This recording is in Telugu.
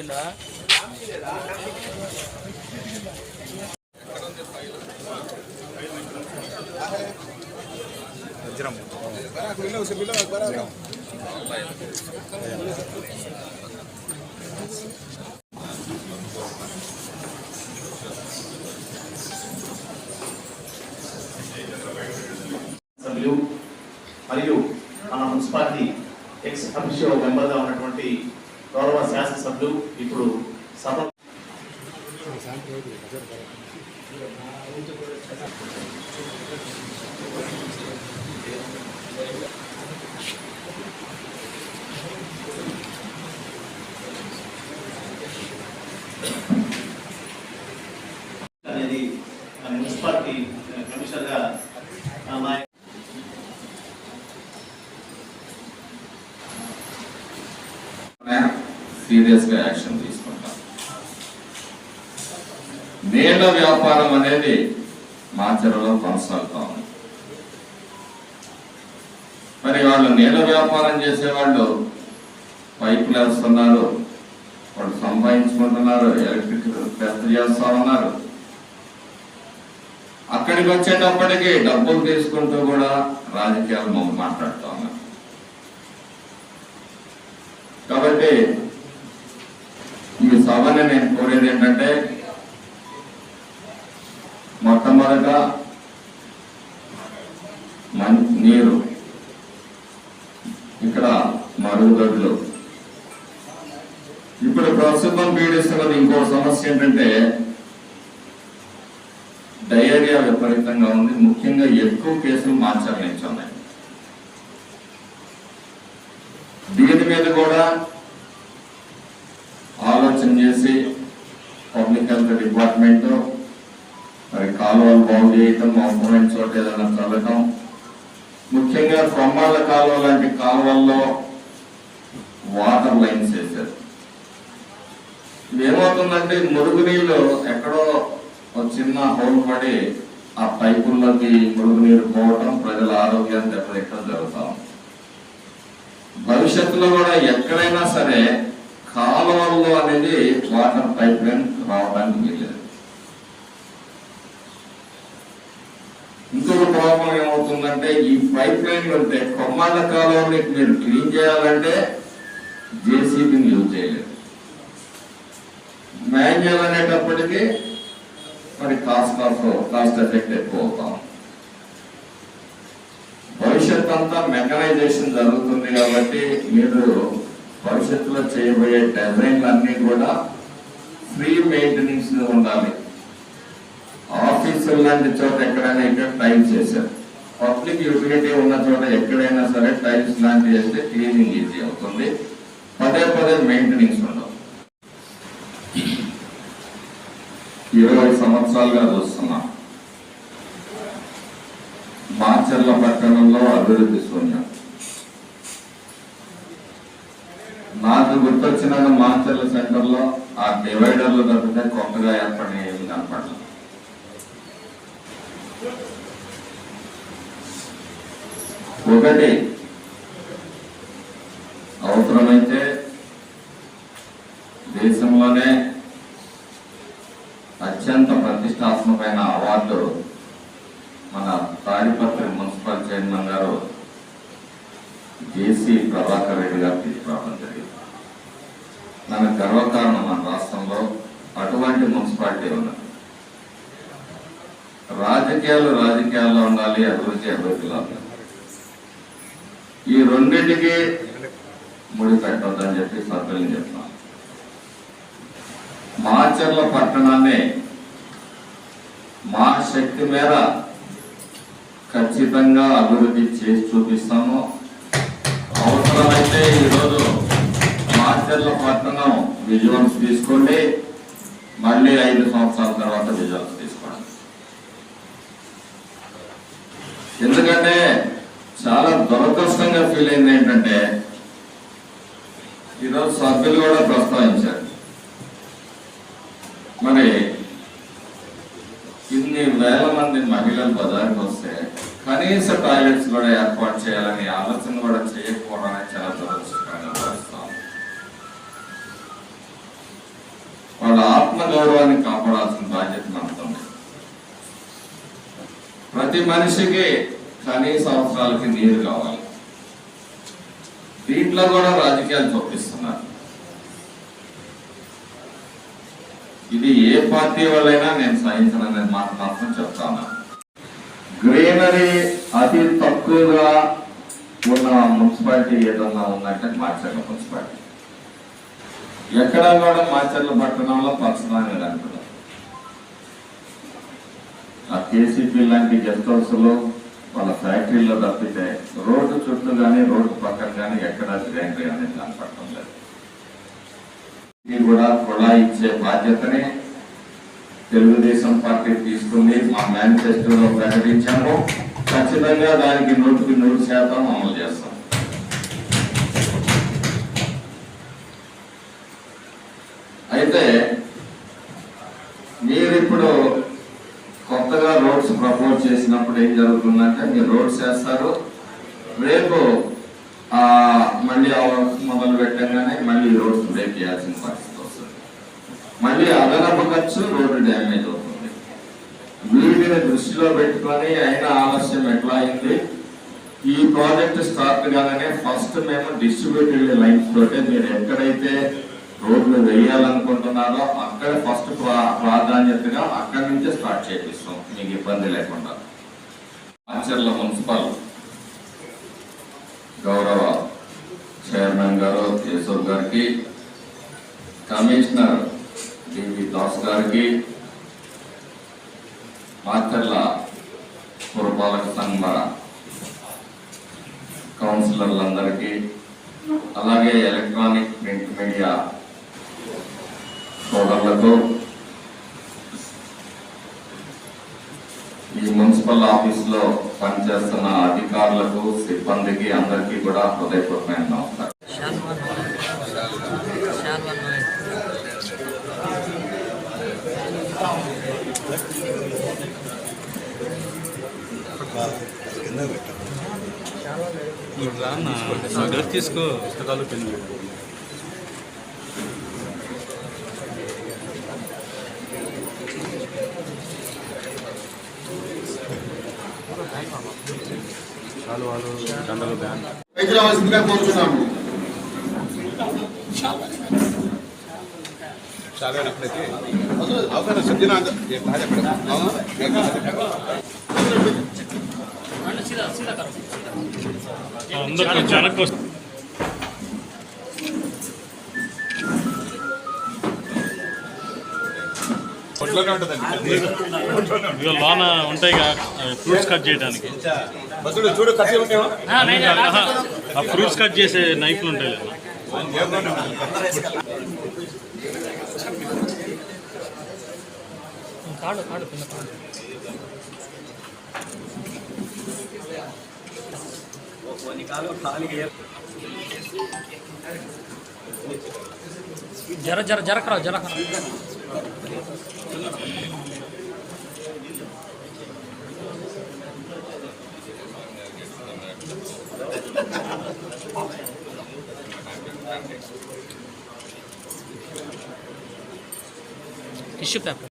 వచ్చిందా? మరియు మన మున్సిపాలిటీ ఎక్స్ అఫీషియో మెంబర్గా ఉన్నటువంటి శాసనసభ్యులు ఇప్పుడు సభ Thank you మన మున్సిపాలిటీ కమిషనర్గా ఆ, మా సీరియస్గా యాక్షన్ తీసుకుంటాం. నీళ్ళ వ్యాపారం అనేది మాచరలో కొనసాగుతా ఉంది. మరి వాళ్ళు నీళ్ళ వ్యాపారం చేసేవాళ్ళు పైపులు వేస్తున్నారు వాళ్ళు సంపాదించుకుంటున్నారు ఎలక్ట్రిక్ పెద్ద చేస్తా ఉన్నారు. అక్కడికి వచ్చేటప్పటికి డబ్బులు తీసుకుంటూ కూడా రాజకీయాలు మాట్లాడుతూ ఉన్నారు. కాబట్టి ఈ నేను కోరేది ఏంటంటే మొట్టమొదట నీరు ఇక్కడ మరుగుదొడ్లు. ఇప్పుడు ప్రస్తుతం పీడిస్తున్నది ఇంకో సమస్య ఏంటంటే డయేరియా విపరీతంగా ఉంది. ముఖ్యంగా ఎక్కువ కేసులు మార్చాలి నుంచి ఉన్నాయి. దీని మీద కూడా ఆలోచన చేసి పబ్లిక్ హెల్త్ డిపార్ట్మెంట్ మరి కాలువలు బాగు చేయటం అవసరమైన చోట ఏదైనా చల్లటం. ముఖ్యంగా కొమ్మాళ్ళ కాలువ లాంటి కాలువల్లో వాటర్ లైన్స్ వేశారు. ఏమవుతుందంటే మురుగునీళ్ళు ఎక్కడో ఒక చిన్న హోల్ పడి ఆ పైపుల్లోకి మురుగునీరు పోవటం ప్రజల ఆరోగ్యాన్ని దెబ్బతిట్టడం జరుగుతా ఉంది. భవిష్యత్తులో కూడా ఎక్కడైనా సరే కాలువల్లో అనేది వాటర్ పైప్ లైన్ రావడానికి వీలేదు ఇంకొక ప్రాబ్లం ఏమవుతుందంటే ఈ పైప్ లైన్ అంటే కొమ్మాల కాలువని మీరు క్లీన్ చేయాలంటే జేసీబీని యూజ్ చేయలేదు. మాన్యువల్ అనేటప్పటికీ మరి కాస్ట్ ఆఫ్ కాస్ట్ ఎఫెక్ట్ ఎక్కువ అవుతాం భవిష్యత్ అంతా మెకనైజేషన్ జరుగుతుంది కాబట్టి మీరు భవిష్యత్తులో చేయబోయే డిజైన్లన్నీ కూడా ఫ్రీ మెయింటెనెన్స్ ఉండాలి. ఆఫీసులు లాంటి చోట ఎక్కడైనా ఇక్కడ టైల్స్ చేశారు పబ్లిక్ యూటిలిటీ ఉన్న చోట ఎక్కడైనా సరే టైల్స్ లాంటివి వేస్తే క్లీనింగ్ ఈజీ అవుతుంది. పదే పదే మెయింటెనెన్స్ ఉండవు ఇరవై సంవత్సరాలుగా చూస్తున్నాం. మాచర్ల పట్టణంలో అభివృద్ధి శూన్యం. నాకు గుర్తొచ్చిన మాచర్ల సెంటర్లో ఆ డివైడర్లు తప్పితే కొత్తగా ఏర్పడినవి కనపడలేదు ఒకటి అవసరమైతే దేశంలోనే అత్యంత ప్రతిష్టాత్మకమైన అవార్డు మన తాడిపత్రి మున్సిపల్ చైర్మన్ గారు జేసీ ప్రభాకర్ రెడ్డి గారు తీసుకురావడం జరిగింది మన గర్వకారణం మన రాష్ట్రంలో అటువంటి మున్సిపాలిటీ ఉన్నది. రాజకీయాలు రాజకీయాల్లో ఉండాలి అభివృద్ధి అభివృద్ధిలో ఉండాలి ఈ రెండింటికి ముడి పెట్టొద్దని చెప్పి సభ్యులను చెప్తున్నాను మాచర్ల పట్టణాన్ని మా శక్తి మేర ఖచ్చితంగా అభివృద్ధి చేసి చూపిస్తాము. అవసరమైతే ఈరోజు మాచర్ల పట్టణం విజువల్స్ తీసుకోండి మళ్ళీ ఐదు సంవత్సరాల తర్వాత విజువల్స్ తీసుకోండి ఎందుకంటే చాలా దురదృష్టంగా ఫీల్ అయింది ఏంటంటే ఈరోజు సభ్యులు కూడా ప్రస్తావించారు. మరి ఇన్ని వేల మంది మహిళలు బజార్కి వస్తే కనీస టాయిలెట్స్ కూడా ఏర్పాటు చేయాలని ఆలోచన కూడా చేయకపోవడం వాళ్ళ ఆత్మగౌరవాన్ని కాపాడాల్సిన బాధ్యత మనతో ప్రతి మనిషికి కనీస అవసరాలకి నీరు కావాలి. దీంట్లో కూడా రాజకీయాలు చూపిస్తున్నారు ఇది ఏ పార్టీ వాళ్ళైనా నేను సహించననే మాట మాత్రం చెప్తాను గ్రీనరీ అతి తక్కువగా ఉన్న మున్సిపాలిటీ ఏదన్నా ఉందంటే మాచర్ల మున్సిపాలిటీ. ఎక్కడా కూడా మాచర్ల పట్టణంలో పచ్చదాన్ని కనుక ఆ కేసీపీ లాంటి గెస్ట్ హౌస్లో వాళ్ళ ఫ్యాక్టరీలో తప్పితే రోడ్డు చుట్టూ కానీ రోడ్డు పక్కన కానీ ఎక్కడ గ్రైండరీ అనేది కనపడటం లేదు. ఇది కూడా కుళా ఇచ్చే బాధ్యతని తెలుగుదేశం పార్టీ తీసుకుంది. మా మేనిఫెస్టోలో ప్రకటించాము. ఖచ్చితంగా దానికి నూటికి నూరు శాతం అమలు చేస్తాం. అయితే మీరు ఇప్పుడు కొత్తగా రోడ్స్ ప్రపోజ్ చేసినప్పుడు ఏం జరుగుతుందంటే మీరు రోడ్స్ వేస్తారు. రేపు మళ్ళీ ఆ మొదలు పెట్టగానే మళ్ళీ రోడ్స్ బ్రేక్ చేయాల్సిన పరిస్థితి వస్తుంది. మళ్ళీ అదనపు ఖర్చు రోడ్డు డ్యామేజ్ అవుతుంది. వీటిని దృష్టిలో పెట్టుకొని అయినా ఆలస్యం ఎట్లా అయింది? ఈ ప్రాజెక్ట్ స్టార్ట్ కాగానే ఫస్ట్ మేము డిస్ట్రిబ్యూటెడ్ లైన్స్ తోటే మీరు ఎక్కడైతే రోడ్లు వేయాలనుకుంటున్నారో అక్కడ ఫస్ట్ ప్రాధాన్యతగా అక్కడి నుంచే స్టార్ట్ చేపిస్తాం. మీకు ఇబ్బంది లేకుండా. ఆచర్ల మున్సిపల్ గౌరవ చైర్మన్ గారు కేశవ్ గారికి కమిషనర్ డివి దాస్ గారికి మాచర్ల పురపాలక సంఘ కౌన్సిలర్లందరికీ అలాగే ఎలక్ట్రానిక్ ప్రింట్ మీడియా సోదరులకు ఈ మున్సిపల్ ఆఫీస్లో పనిచేస్తున్న అధికారులకు సిబ్బందికి అందరికీ కూడా హృదయపూర్వకమైన నమస్కారం. శాల్వన్ తీసుకో పుస్తకాలు పెన్ను చాలు వాళ్ళు దండలు బ్యాన్ కోరుతున్నాము. అందరు కొంచెం వెనక్కి లోన ఉంటాయి ఫ్రూట్స్ కట్ చేయడానికి. బస్సుడు చూడు ఖర్చు ఉంటాయో ఆహా, ఆ ఫ్రూట్స్ కట్ చేసే నైఫ్లు ఉంటాయి కదా. కాడు కాడు కింద కాడు. జర జర జరకరా జరకరా. Tissue paper